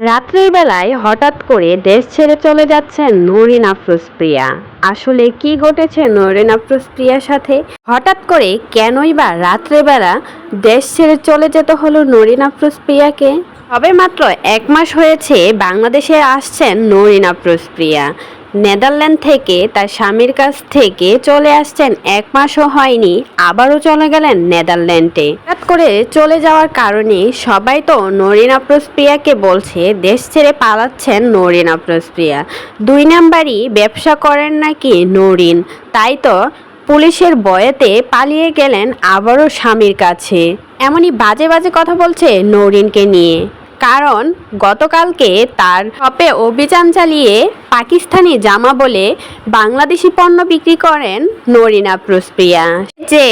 রাত্রের বেলায় হঠাৎ করে দেশ ছেড়ে চলে যাচ্ছেন নরিন আফরোজ প্রিয়া আসলে কি ঘটেছে নরিন আফরোজ প্রিয়ার সাথে? হঠাৎ করে কেনই বা রাত্রেবেলা দেশ ছেড়ে চলে যেতে হলো নরিন আফরোজ প্রিয়াকে তবে মাত্র এক মাস হয়েছে বাংলাদেশে আসছেন নরিন আফরোজ প্রিয়া নেদারল্যান্ড থেকে তার স্বামীর কাছ থেকে চলে আসছেন, এক মাসও হয়নি, আবারও চলে গেলেন নেদারল্যান্ডে। হঠাৎ করে চলে যাওয়ার কারণে সবাই তো নরিন আফরোজ বলছে, দেশ ছেড়ে পালাচ্ছেন নরিন আফরোজ দুই নাম্বারই ব্যবসা করেন নাকি নরিন? তাই তো পুলিশের বয়েতে পালিয়ে গেলেন আবারও স্বামীর কাছে। এমনই বাজে বাজে কথা বলছে নরিনকে নিয়ে। কারণ গতকালকে তার শপে অভিযান চালিয়ে পাকিস্তানি জামা বলে বাংলাদেশি পণ্য বিক্রি করেন নরিনা প্রস্প্রিয়া যে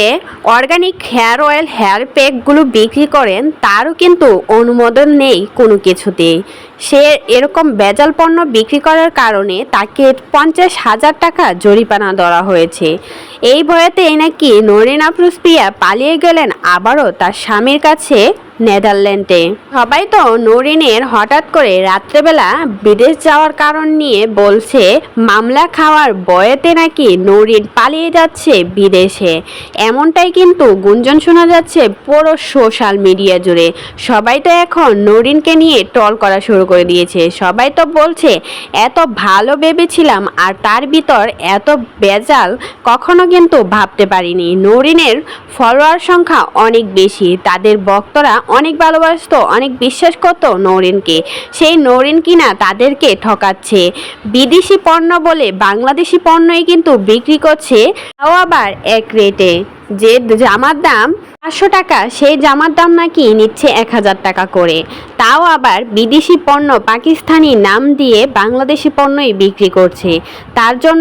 অর্গানিক হেয়ার অয়েল হেয়ার প্যাকগুলো বিক্রি করেন, তারও কিন্তু অনুমোদন নেই কোনো কিছুতে। সে এরকম বেজাল পণ্য বিক্রি করার কারণে তাকে পঞ্চাশ হাজার টাকা জরিমানা ধরা হয়েছে। এই ভয়েতেই নাকি নরিনা প্রস্প্রিয়া পালিয়ে গেলেন আবারও তার স্বামীর কাছে নেদারল্যান্ডে। সবাই তো নরিনের হঠাৎ করে রাত্রেবেলা বিদেশ যাওয়ার কারণ নিয়ে বলছে, মামলা খাওয়ার বয়েতে নাকি নরিন পালিয়ে যাচ্ছে বিদেশে। এমনটাই কিন্তু গুঞ্জন শোনা যাচ্ছে পুরো সোশ্যাল মিডিয়া জুড়ে। সবাই তো এখন নরিনকে নিয়ে টল করা শুরু করে দিয়েছে। সবাই তো বলছে, এত ভালো ভেবেছিলাম আর তার ভিতর এত বেজাল কখনো কিন্তু ভাবতে পারিনি। নরিনের ফলোয়ার সংখ্যা অনেক বেশি, তাদের ভক্তরা অনেক ভালোবাসতো, অনেক বিশ্বাস করতো নরিনকে। সেই নরিন কিনা তাদেরকে ঠকাচ্ছে। বিদেশি পণ্য বলে বাংলাদেশি পণ্যই কিন্তু বিক্রি করছে, তাও আবার এক রেটে যে জামার দাম পাঁচশো টাকা, সেই জামার দাম নাকি নিচ্ছে এক হাজার টাকা করে। তাও আবার বিদেশি পণ্য পাকিস্তানি নাম দিয়ে বাংলাদেশি পণ্যই বিক্রি করছে। তার জন্য